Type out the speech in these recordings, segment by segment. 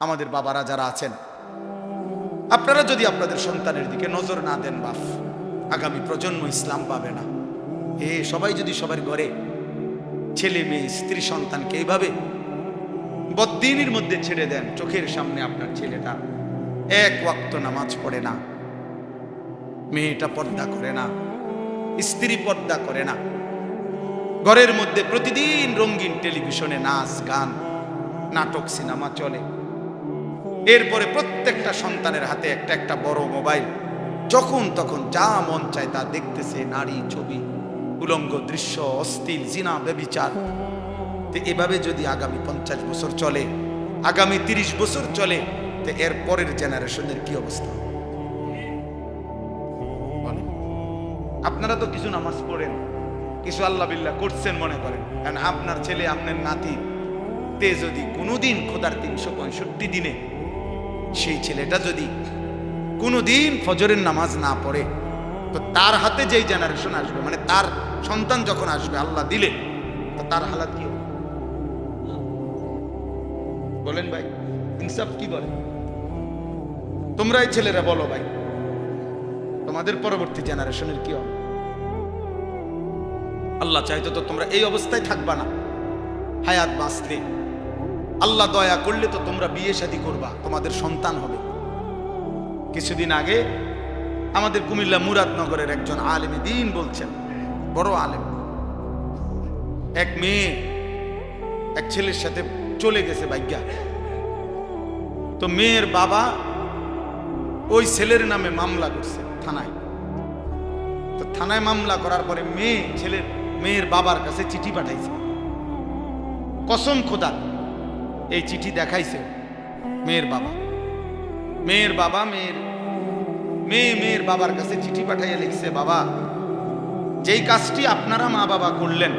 আমাদের বাবারা যারা আছেন, আপনারা যদি আপনাদের সন্তানের দিকে নজর না দেন বাপ আগামী প্রজন্ম ইসলাম পাবে না। এ, সবাই যদি সবার ঘরে ছেলে মেয়ে, স্ত্রী সন্তানকে এইভাবে বদ্দিনের মধ্যে ছেড়ে দেন, চোখের সামনে আপনার ছেলেটা এক ওয়াক্ত নামাজ পড়ে না, মেয়েটা পর্দা করে না, স্ত্রী পর্দা করে না, ঘরের মধ্যে প্রতিদিন রঙিন টেলিভিশনে নাচ, গান, নাটক, সিনেমা চলে। এরপরে প্রত্যেকটা সন্তানের হাতে একটা একটা বড় মোবাইল। যখন তখন যা মন চায় তা দেখতেছে নারী ছবি, উলঙ্গ দৃশ্য, অস্থির, জিনা, বেবিচার। তো এভাবে যদি আগামী পঞ্চাশ বছর চলে, আগামী তিরিশ বছর চলে, তো এর পরের জেনারেশনের কি অবস্থা? আপনারা তো কিছু নামাজ পড়েন, কিছু আল্লাহ বিল্লাহ করছেন মনে করেন। কারণ আপনার ছেলে, আপনার নাতি, তে যদি কোনোদিন খোদার তিনশো পঁয়ষট্টি দিনে সেই ছেলেটা যদি কোনোদিন ফজরের নামাজ না পড়ে, তো তার হাতে যেই জেনারেশন আসবে মানে তার সন্তান যখন আসবে, আল্লাহ দিলে, তো তার হালাত কি বলেন ভাই, ইনসাফ কি বলে? তোমরা এই ছেলেরা বলো ভাই, তোমাদের পরবর্তী জেনারেশনের কি হবে? আল্লাহ চাইতো তো তোমরা এই অবস্থায় থাকবা না, হায়াত বাঁচলে আল্লাহ দয়া করলে তো তোমরা বিয়ে শাদী করবা, তোমাদের সন্তান হবে। কিছুদিন আগে আমাদের কুমিল্লা মুরাদনগরের একজন আলেমে দিন বলছেন, বড় আলেম। এক মেয়ে, এক ছেলের সাথে চলে গেছে ভাগ্যা তো মেয়ের বাবা ওই ছেলের নামে মামলা করছে থানায়। তো থানায় মামলা করার পরে মেয়ে, ছেলের, মেয়ের বাবার কাছে চিঠি পাঠাইছে। কসম খোদা এই চিঠি দেখাইছে মেয়ের বাবা। মেয়ের বাবা, মেয়ের মেয়ে মেয়ের বাবার কাছে চিঠি পাঠাইয়া লিখছে, বাবা, যেই কাজটি আপনারা মা বাবা করলেন,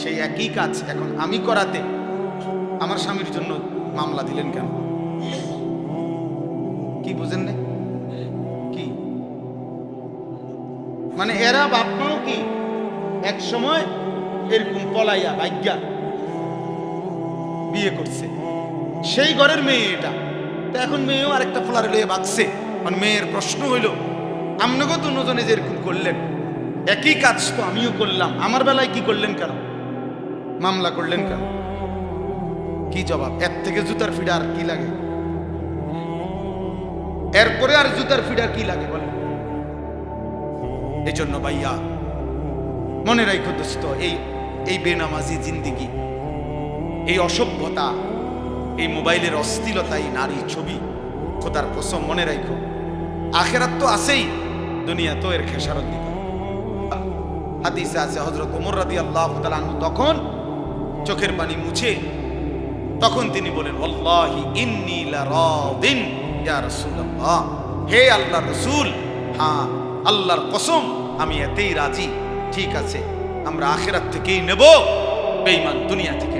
সেই একই কাজ এখন আমি করাতে আমার স্বামীর জন্য মামলা দিলেন কেন? কি বুঝেন না কি? মানে এরা বাপ মাও কি এক সময় এরকম পলাইয়া ভাগ্যা বিয়ে করছে। সেই ঘরের মেয়ে এটা। তো এখন মেয়েও আরেকটা ফলারে লয়ে বাঁচছে মানে মেয়ের প্রশ্ন হইল আপনাকেও তো নজনে যে এরকম করলেন, একই কাজ তো আমিও করলাম, আমার বেলায় কি করলেন কেন? মামলা করলেন কেন? কি জবাব? এর থেকে জুতার ফিডা আর কি লাগে? এরপরে আর জুতার ফিডা কি লাগে বলেন? জন্য ভাইয়া, মনে রাখো দোস্ত, এই এই বেনামাজি জিন্দিগি এই অসভ্যতা, এই মোবাইলের অস্থিলতা, এই নারী ছবি, খোদার কসম মনে রাখো আখেরাত তো আছেই, দুনিয়া তো এর খেসারত দিতে হবে। হাদিসে আছে হজরত ওমর রাদি আল্লাহ তখন চোখের পানি মুছে, তখন তিনি বলেন আল্লাহি ইন্নী লারাদিন, ইয়া রাসূলুল্লাহ। হে আল্লাহ রাসূল হ্যাঁ আল্লাহর কসম, আমি এতেই রাজি। ঠিক আছে, আমরা আখেরাত থেকেই নেব, বেঈমান দুনিয়া থেকে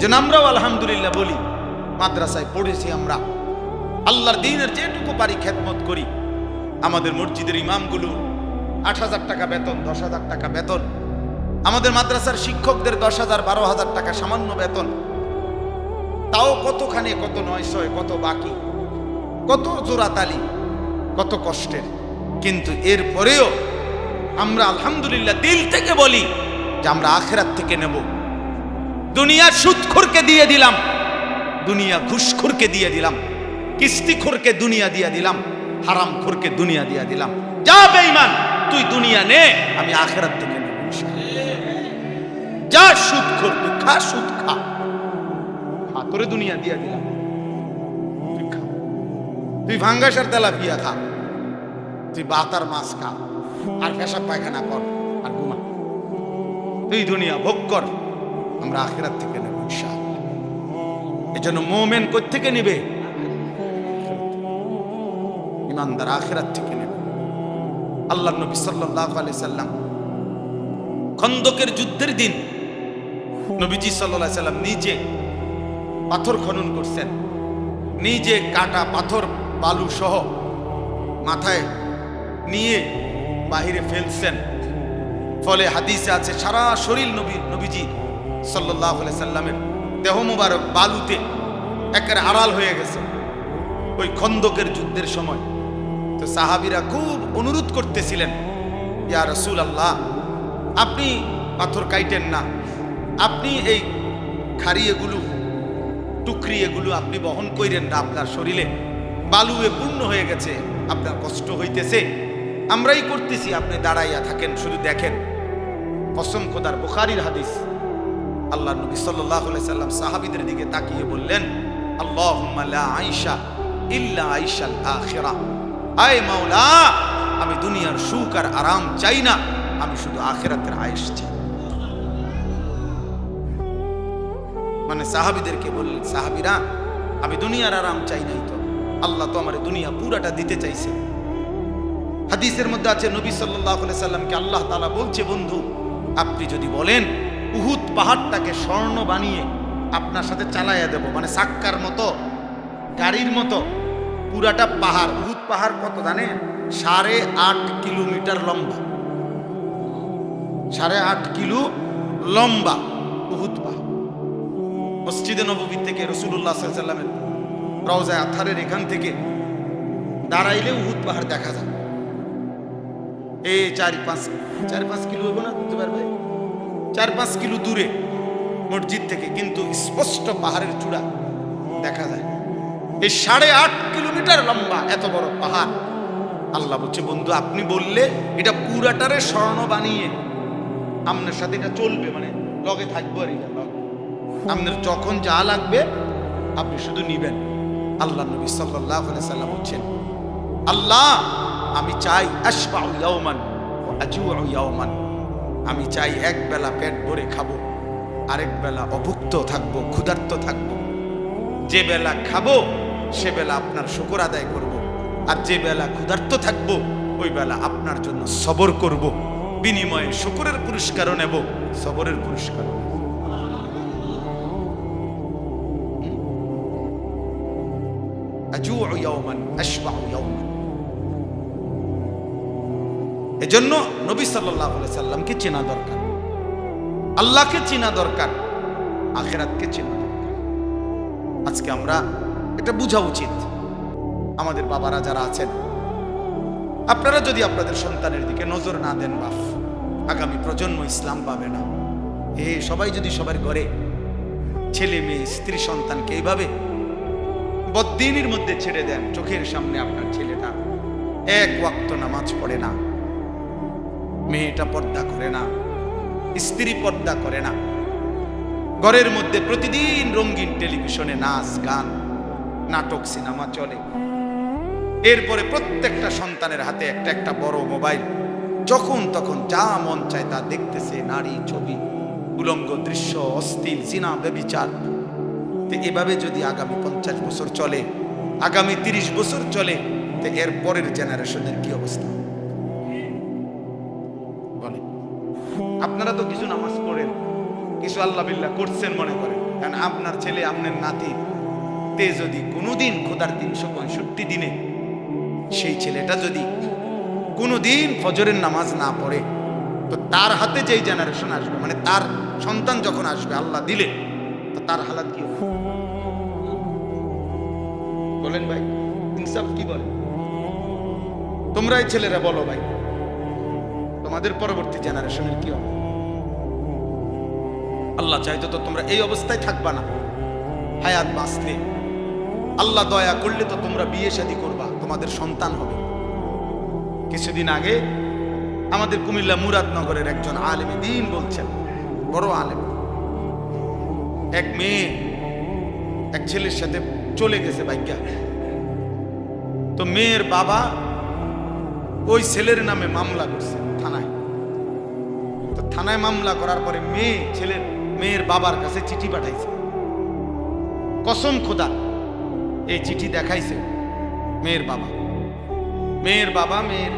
এজন্য আমরাও আলহামদুলিল্লাহ বলি, মাদ্রাসায় পড়েছি আমরা। আল্লাহর দিনের যেটুকু পারি খেদমত করি। আমাদের মসজিদের ইমামগুলো আট হাজার টাকা বেতন, দশ হাজার টাকা বেতন। আমাদের মাদ্রাসার শিক্ষকদের দশ হাজার, বারো হাজার টাকা সামান্য বেতন। তাও কতখানি, কত নয় নয়শয়, কত বাকি, কত জোরাতালি কত কষ্টের। কিন্তু এর পরেও আমরা আলহামদুলিল্লাহ দিল থেকে বলি যে আমরা আখেরাত থেকে নেব। দুনিয়ার সুদখোরকে দিয়ে দিলাম। দুনিয়া ঘুষখোরকে দিয়ে দিলাম। কিস্তিখোরকে দুনিয়া দিয়ে দিলাম। হারাম খোরকে দুনিয়া দিয়ে দিলাম। যা বেঈমান, তুই দুনিয়া নে, আমি আখেরাত থেকে নেব যা সুদ খোর তুই খা সুদ খা। খা, তোরে দুনিয়া দিয়ে দিলাম। তুই খা। তুই ভাঙ্গাসার তেলা পিয়া খা। তুই বাতার মাছ খা। আর পেশাব পায়খানা কর। আর ঘুমা। তুই দুনিয়া ভোগ কর। আমরা আখেরাত থেকে নেব, ইনশাআল্লাহ। এই জন্য মোমেন থেকে নিবে? ইমানদার আখেরাত থেকে নেবে। আল্লাহ নবী সাল্লাল্লাহু আলাইহি সাল্লাম খন্দকের যুদ্ধের দিন নবীজি সাল্লাল্লাহু সাল্লাম নিজে পাথর খনন করছেন। নিজে কাটা পাথর, বালু সহ মাথায় নিয়ে বাহিরে ফেলছেন। ফলে হাদিসে আছে, সারা শরীর নবী নবীজি আলাইহি সাল্লামের দেহ মুবারক বালুতে একের আড়াল হয়ে গেছে। ওই খন্দকের যুদ্ধের সময়। তো সাহাবিরা খুব অনুরোধ করতেছিলেন, ইয়া রসুল আল্লাহ আপনি পাথর কাইটেন না। আপনি এই খারি এগুলো টুকরি এগুলো আপনি বহন কইরেন না আপনার শরীরে। বালুয়ে পূর্ণ হয়ে গেছে, আপনার কষ্ট হইতেছে। আমরাই করতেছি, আপনি দাঁড়াইয়া থাকেন, শুধু দেখেন। কসম খোদার বুখারির হাদিস। আল্লাহ নবী সাল্লাহ সাল্লাম সাহাবিদের দিকে তাকিয়ে বললেন আল্লাহ আইসা ইল্লা আইসাল আখিরা। আয় মাওলা, আমি দুনিয়ার সুখ আর আরাম চাই না, আমি শুধু আখেরাতের আয়েস চাই। মানে সাহাবিদেরকে বললেন, সাহাবিরা, আমি দুনিয়ার আরাম চাই নাই তো, আল্লাহ তো আমার দুনিয়া পুরাটা দিতে চাইছে। হাদিসের মধ্যে আছে, নবী সাল্লাহ সাল্লামকে আল্লাহ তালা বলছে, বন্ধু, আপনি যদি বলেন উহুদ পাহাড়টাকে স্বর্ণ বানিয়ে আপনার সাথে চালাইয়া দেব। মানে সাক্কার মতো, গাড়ির মতো, পুরাটা পাহাড়। উহুদ পাহাড় কত জানেন? সাড়ে আট কিলোমিটার লম্বা। সাড়ে আট কিলো লম্বা উহুদ পাহাড়। মসজিদে নবী থেকে রসুল্লাহ সাল্লামের রওজায় আথারের এখান থেকে দাঁড়াইলে উহুদ পাহাড় দেখা যায়। এই চার পাঁচ চার পাঁচ কিলো হব না? বুঝতে পারবে চার পাঁচ কিলো দূরে মসজিদ থেকে, কিন্তু স্পষ্ট পাহাড়ের চূড়া দেখা যায়। এই সাড়ে আট কিলোমিটার লম্বা, এত বড় পাহাড়। আল্লাহ বলছে, বন্ধু, আপনি বললে এটা পুরাটারে স্বর্ণ বানিয়ে আপনার সাথে এটা চলবে মানে লগে থাকব আর এটা আপনার যখন যা লাগবে, আপনি শুধু নিবেন। আল্লাহ নবী সাল্লাহ সাল্লাম বলছেন, আল্লাহ, আমি চাই আশবাউ ইয়াওমান আজুউ ইয়াওমান আমি চাই এক বেলা পেট ভরে খাব, আরেক বেলা অভুক্ত থাকব, ক্ষুধার্ত থাকব যে বেলা খাব, সে বেলা আপনার শুকর আদায় করব। আর যে বেলা ক্ষুধার্ত থাকব, ওই বেলা আপনার জন্য সবর করব। বিনিময়ে শুকরের পুরস্কারও নেব, সবরের পুরস্কারও নেব। আজুউ ইয়াওমান, আশবাউ ইয়াওমান এজন্য নবী আলাইহি সাল্লামকে চেনা দরকার। আল্লাহকে চেনা দরকার, আখেরাতকে চেনা দরকার। আজকে আমরা এটা বোঝা উচিত। আমাদের বাবারা যারা আছেন, আপনারা যদি আপনাদের সন্তানের দিকে নজর না দেন বাপ আগামী প্রজন্ম ইসলাম পাবে না। এ, সবাই যদি সবার ঘরে ছেলে মেয়ে, স্ত্রী সন্তানকে এইভাবে বদ্দিনের মধ্যে ছেড়ে দেন, চোখের সামনে আপনার ছেলেটা এক ওয়াক্ত নামাজ পড়ে না। মেয়েটা পর্দা করে না, স্ত্রী পর্দা করে না। ঘরের মধ্যে প্রতিদিন রঙিন টেলিভিশনে নাচ, গান, নাটক, সিনেমা চলে। এরপরে প্রত্যেকটা সন্তানের হাতে একটা একটা বড় মোবাইল। যখন তখন যা মন চায় তা দেখতেছে নারী ছবি, উলঙ্গ দৃশ্য, অস্থির, জিনা বেবিচার তো এভাবে যদি আগামী পঞ্চাশ বছর চলে, আগামী তিরিশ বছর চলে, তো এর পরের জেনারেশনের কি অবস্থা? আপনারা তো কিছু নামাজ পড়েন, কিছু আল্লাহ বিল্লাহ করছেন মনে করেন। কারণ আপনার ছেলে, আপনার নাতি, তে যদি কোনোদিন খোদার তিনশো পঁয়ষট্টি দিনে সেই ছেলেটা যদি কোনোদিন ফজরের নামাজ না পড়ে, তো তার হাতে যেই জেনারেশন আসবে মানে তার সন্তান যখন আসবে, আল্লাহ দিলে, তো তার হালাত কি হবে? বলেন ভাই, ইনসাফ কি বলে? তোমরা এই ছেলেরা বলো ভাই। তোমাদের পরবর্তী জেনারেশনের কি হবে? আল্লাহ চাইতো তো তোমরা এই অবস্থায় থাকবা না। হায়াত বাঁচলে আল্লাহ দয়া করলে তো তোমরা বিয়ে শাদী করবা, তোমাদের সন্তান হবে। কিছুদিন আগে আমাদের কুমিল্লা মুরাদনগরের একজন আলেমী দিন বলছেন, বড় আলেম। এক মেয়ে এক ছেলের সাথে চলে গেছে বাইকা। তো মেয়ের বাবা ওই ছেলের নামে মামলা করছে। থানায় মামলা করার পরে মেয়ে ছেলের মেয়ের বাবার কাছে চিঠি পাঠাইছে। কসম খোদা, এই চিঠি দেখাইছে মেয়ের বাবা। মেয়ের বাবা, মেয়ের,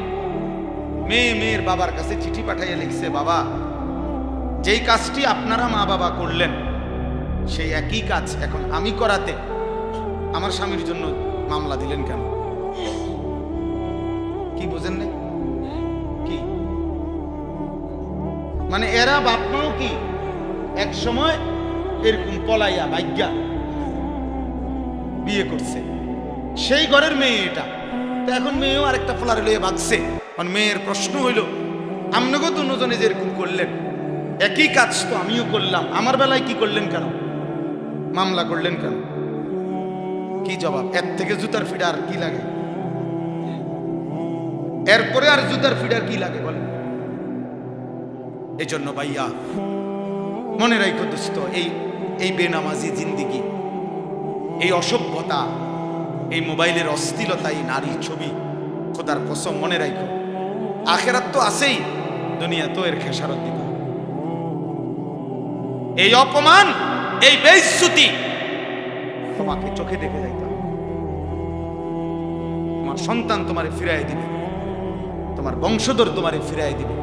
মেয়ে, মেয়ের বাবার কাছে চিঠি পাঠাইয়া লিখছে, বাবা, যেই কাজটি আপনারা মা বাবা করলেন, সেই একই কাজ এখন আমি করাতে আমার স্বামীর জন্য মামলা দিলেন কেন? কি বোঝেন না মানে এরা বাপ মাও কি? এক সময় এরকম পলাইয়া ভাগ্যা বিয়ে করছে। সেই ঘরের মেয়ে এটা। তো এখন মেয়েও আরেকটা ফোলার লইয়ে ভাগছে। কারণ মেয়ের প্রশ্ন হইল, আমনগো যে এরকম করলেন, একই কাজ তো আমিও করলাম। আমার বেলায় কি করলেন কেন? মামলা করলেন কেন? কি জবাব? এর থেকে জুতার ফিডার কি লাগে? এরপরে আর জুতার ফিডার কি লাগে বলেন? এই জন্য ভাইয়া, মনে রাখো দোস্ত, এই এই বেনামাজি জিন্দিগি, এই অসভ্যতা, এই মোবাইলের অস্থিলতা, এই নারী ছবি, খোদার কসম, মনে রাখো আখেরাত তো আছেই, দুনিয়া তো এর খেসারত দিতে হবে। এই অপমান, এই বেইজ্জতি, তোমাকে চোখে দেখে যাইতে তোমার সন্তান তোমারে ফিরাই দিবে, তোমার বংশধর তোমারে ফিরাই দিবে।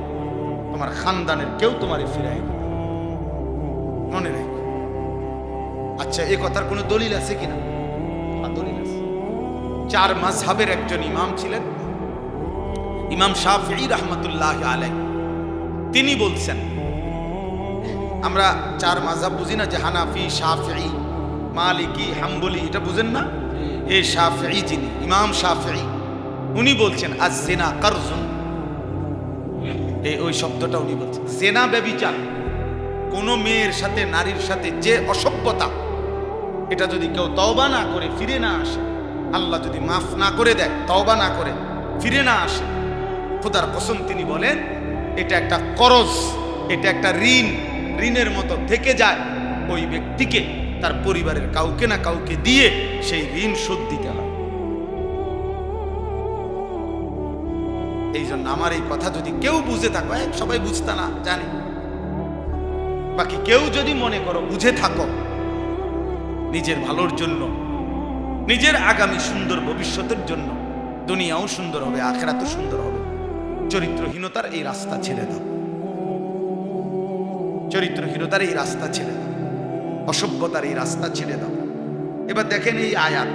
তোমার খানদানের কেউ তোমারে ফিরাই মনে রেখো। আচ্ছা এ কথার কোনো দলিল আছে কিনা? দলিল আছে? চার মাঝহাবের একজন ইমাম ছিলেন। ইমাম শাফি রহমতুল্লাহ আলাই তিনি বলছেন আমরা চার মাঝহাব বুঝি না যে হানাফি শাফি মালিকি হাম্বলি এটা বুঝেন না? এই শাফি যিনি ইমাম শাফি উনি বলছেন আজ জেনা কারজুন এই ওই শব্দটা উনি বলছেন। জেনা ব্যবিচার কোনো মেয়ের সাথে, নারীর সাথে যে অসভ্যতা, এটা যদি কেউ তওবা না করে, ফিরে না আসে, আল্লাহ যদি মাফ না করে দেয়, তওবা না করে, ফিরে না আসে, খোদার কসম তিনি বলেন, এটা একটা করজ, এটা একটা ঋণ, ঋণের মতো থেকে যায়, ওই ব্যক্তিকে, তার পরিবারের কাউকে না কাউকে দিয়ে সেই ঋণ শোধ দিতে হয়। এই জন্য আমার এই কথা যদি কেউ বুঝে থাকো এই সবাই বুঝতে না, জানি। বাকি কেউ যদি মনে করো, বুঝে থাকো, নিজের ভালোর জন্য, নিজের আগামী সুন্দর ভবিষ্যতের জন্য, দুনিয়াও সুন্দর হবে, আখেরাতও সুন্দর হবে। চরিত্রহীনতার এই রাস্তা ছেড়ে দাও। চরিত্রহীনতার এই রাস্তা ছেড়ে দাও। অসভ্যতার এই রাস্তা ছেড়ে দাও। এবার দেখেন এই আয়াত।